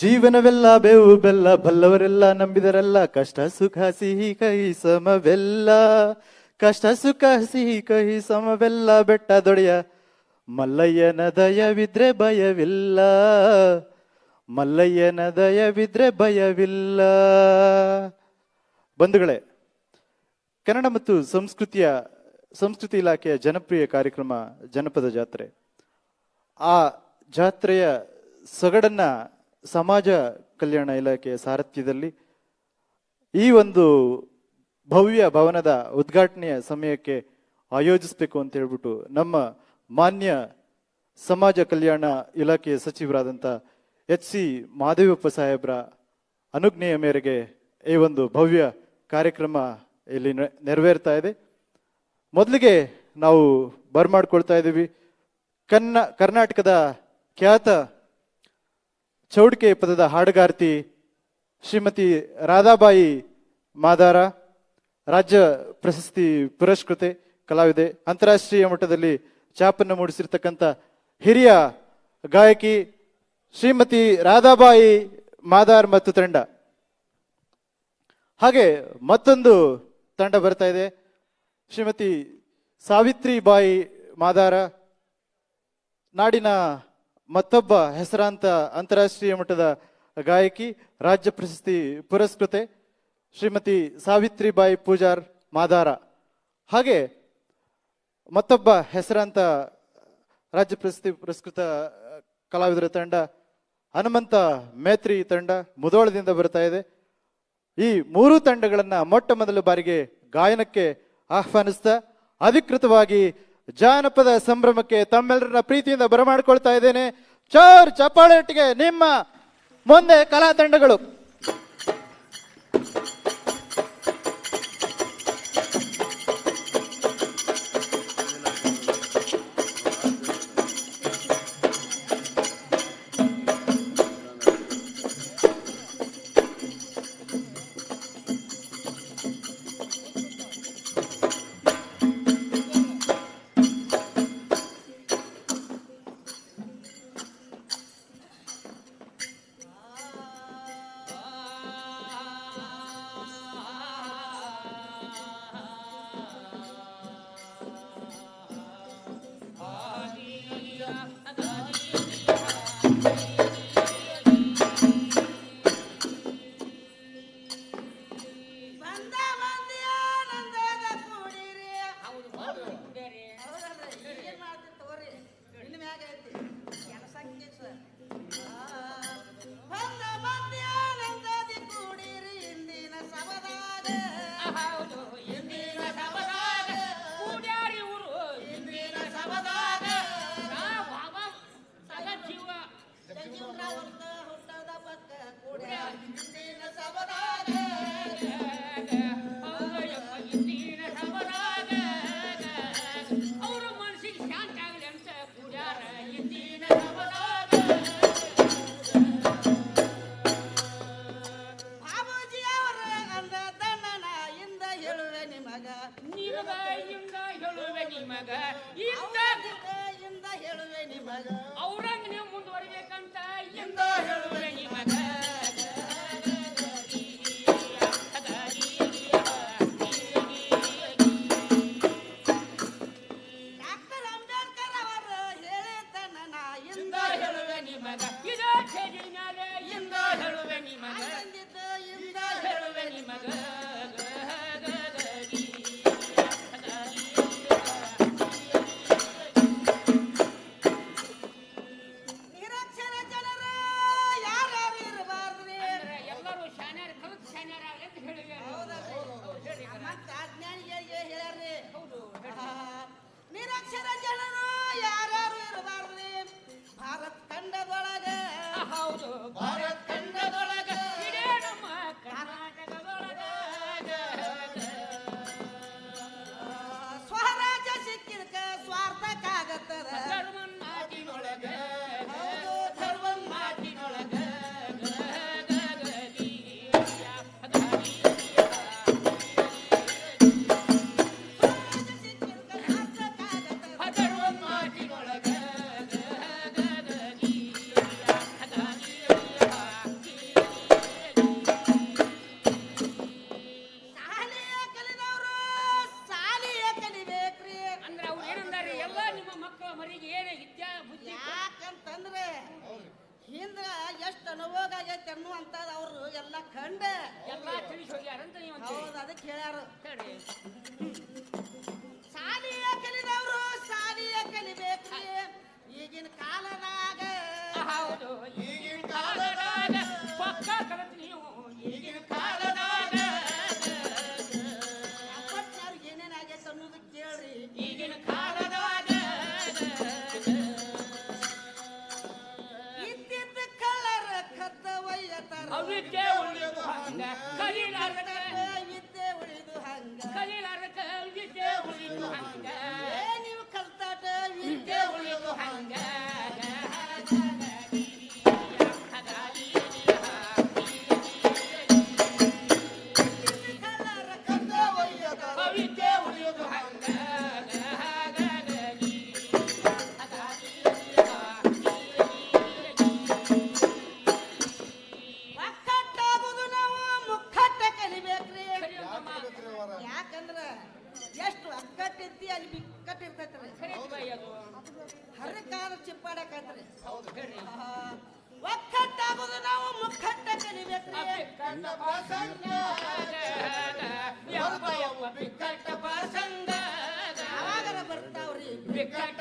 ಜೀವನವೆಲ್ಲ ಬೇವು ಬೆಲ್ಲ, ಬಲ್ಲವರೆಲ್ಲ ನಂಬಿದರೆಲ್ಲ, ಕಷ್ಟ ಸುಖ ಸಿಹಿ ಕಹಿ ಸಮವೆಲ್ಲ. ಕಷ್ಟ ಸುಖ ಸಿಹಿ ಕಹಿ ಸಮವೆಲ್ಲ, ಬೆಟ್ಟ ದೊಡೆಯ ಮಲ್ಲಯ್ಯನ ದಯವಿದ್ರೆ ಭಯವಿಲ್ಲ. ಮಲ್ಲಯ್ಯನ ದಯವಿದ್ರೆ ಭಯವಿಲ್ಲ. ಬಂಧುಗಳೇ, ಕನ್ನಡ ಮತ್ತು ಸಂಸ್ಕೃತಿಯ, ಸಂಸ್ಕೃತಿ ಇಲಾಖೆಯ ಜನಪ್ರಿಯ ಕಾರ್ಯಕ್ರಮ ಜನಪದ ಜಾತ್ರೆ. ಆ ಜಾತ್ರೆಯ ಸೊಗಡನ್ನ ಸಮಾಜ ಕಲ್ಯಾಣ ಇಲಾಖೆಯ ಸಾರಥ್ಯದಲ್ಲಿ ಈ ಒಂದು ಭವ್ಯ ಭವನದ ಉದ್ಘಾಟನೆಯ ಸಮಯಕ್ಕೆ ಆಯೋಜಿಸಬೇಕು ಅಂತ ಹೇಳ್ಬಿಟ್ಟು ನಮ್ಮ ಮಾನ್ಯ ಸಮಾಜ ಕಲ್ಯಾಣ ಇಲಾಖೆಯ ಸಚಿವರಾದಂಥ ಎಚ್ ಸಿ ಮಾದೇವಪ್ಪ ಸಾಹೇಬ್ರ ಅನುಜ್ಞೆಯ ಮೇರೆಗೆ ಈ ಒಂದು ಭವ್ಯ ಕಾರ್ಯಕ್ರಮ ಇಲ್ಲಿ ನೆರವೇರ್ತಾ ಇದೆ. ಮೊದಲಿಗೆ ನಾವು ಬರ್ಮಾಡ್ಕೊಳ್ತಾ ಇದ್ದೀವಿ. ಕನ್ನ, ಕರ್ನಾಟಕದ ಖ್ಯಾತ ಚೌಡಿಕೆ ಪದದ ಹಾಡುಗಾರ್ತಿ ಶ್ರೀಮತಿ ರಾಧಾಬಾಯಿ ಮಾದಾರ, ರಾಜ್ಯ ಪ್ರಶಸ್ತಿ ಪುರಸ್ಕೃತೆ ಕಲಾವಿದೆ, ಅಂತಾರಾಷ್ಟ್ರೀಯ ಮಟ್ಟದಲ್ಲಿ ಛಾಪನ್ನು ಮೂಡಿಸಿರ್ತಕ್ಕಂಥ ಹಿರಿಯ ಗಾಯಕಿ ಶ್ರೀಮತಿ ರಾಧಾಬಾಯಿ ಮಾದಾರ್ ಮತ್ತು ತಂಡ. ಹಾಗೆ ಮತ್ತೊಂದು ತಂಡ ಬರ್ತಾ ಇದೆ. ಶ್ರೀಮತಿ ಸಾವಿತ್ರಿ ಬಾಯಿ ಮಾದಾರ, ನಾಡಿನ ಮತ್ತೊಬ್ಬ ಹೆಸರಾಂತ ಅಂತಾರಾಷ್ಟ್ರೀಯ ಮಟ್ಟದ ಗಾಯಕಿ, ರಾಜ್ಯ ಪ್ರಶಸ್ತಿ ಪುರಸ್ಕೃತೆ ಶ್ರೀಮತಿ ಸಾವಿತ್ರಿಬಾಯಿ ಪೂಜಾರ್ ಮಾದಾರ. ಹಾಗೆ ಮತ್ತೊಬ್ಬ ಹೆಸರಾಂತ ರಾಜ್ಯ ಪ್ರಶಸ್ತಿ ಪುರಸ್ಕೃತ ಕಲಾವಿದರ ತಂಡ ಹನುಮಂತ ಮೇತ್ರಿ ತಂಡ ಮುದೋಳದಿಂದ ಬರ್ತಾ ಇದೆ. ಈ ಮೂರು ತಂಡಗಳನ್ನು ಮೊಟ್ಟ ಮೊದಲ ಬಾರಿಗೆ ಗಾಯನಕ್ಕೆ ಆಹ್ವಾನಿಸ್ತಾ, ಅಧಿಕೃತವಾಗಿ ಜಾನಪದ ಸಂಭ್ರಮಕ್ಕೆ ತಮ್ಮೆಲ್ಲರನ್ನ ಪ್ರೀತಿಯಿಂದ ಬರಮಾಡ್ಕೊಳ್ತಾ ಇದ್ದೇನೆ. ಚೋರ್ ಚಪ್ಪಾಳೆಟ್ಟಿಗೆ ನಿಮ್ಮ ಮುಂದೆ ಕಲಾ ತಂಡಗಳು ಮಗ ಆಗೈತೆ ಅವರು ಎಲ್ಲ ಕಂಡ. ಎಲ್ಲ ತಿಳಿಸಿ ಹೋಗ್ಯಾರಂತ ನೀವು ಅಂತ ಹೇಳಿ. ಹೌದು ಅದಕ್ಕೆ ಹೇಳ್ಯಾರು. ಹೇಳ್ರಿ ಶಾಲೆಯ ಕಲಿದವರು ಸಾಲಿಯ ಕಲಿಬೇಕ್ರಿ. ಈಗಿನ ಕಾಲದಾಗ ಹೌದು. ಈಗಿನ ಕಾಲದಾಗ ಪಕ್ಕ ಕಲಿತು ನೀವು. ಈಗಿನ ಚಿಪ್ಪಾಡಕೈತ್ರಿ ಒಕ್ಕಟ್ಟಾಗುದು ನಾವು ಮುಕ್ಕಟ್ಟ ಕಲಿಬೇಕ್ರಿ ಬಿಕ್ಕಟ್ಟ ಅವಾಗರ ಬರ್ತಾವ್ರಿ? ಬಿಕ್ಕಟ್ಟ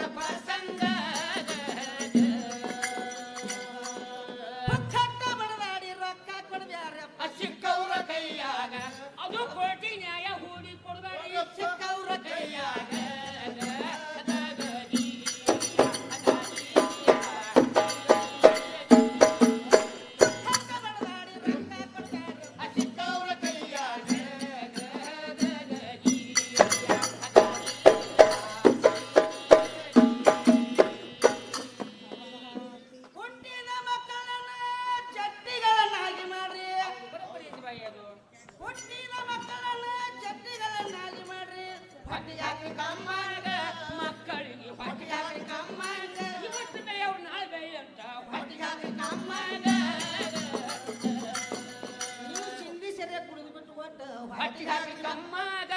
ಮಕ್ಕಳಿಗೆ ಪಟ್ಟಿಯಾಗಿ ಕಮ್ಮಂಗ ಇವತ್ತಿನ ಅವ್ರು ನಾಳೆ ಬೆಳೆಯಂತ ಪಟ್ಟಿಯಾಗಿ ಕಮ್ಮಂಗ ನೀವು ಸಿಂಧಿ ಸೆರೆ ಕುಡಿದು ಬಿಟ್ಟು ಕೊಟ್ಟು ಪಟ್ಟಿಯಾಗಿ ಕಮ್ಮಂಗ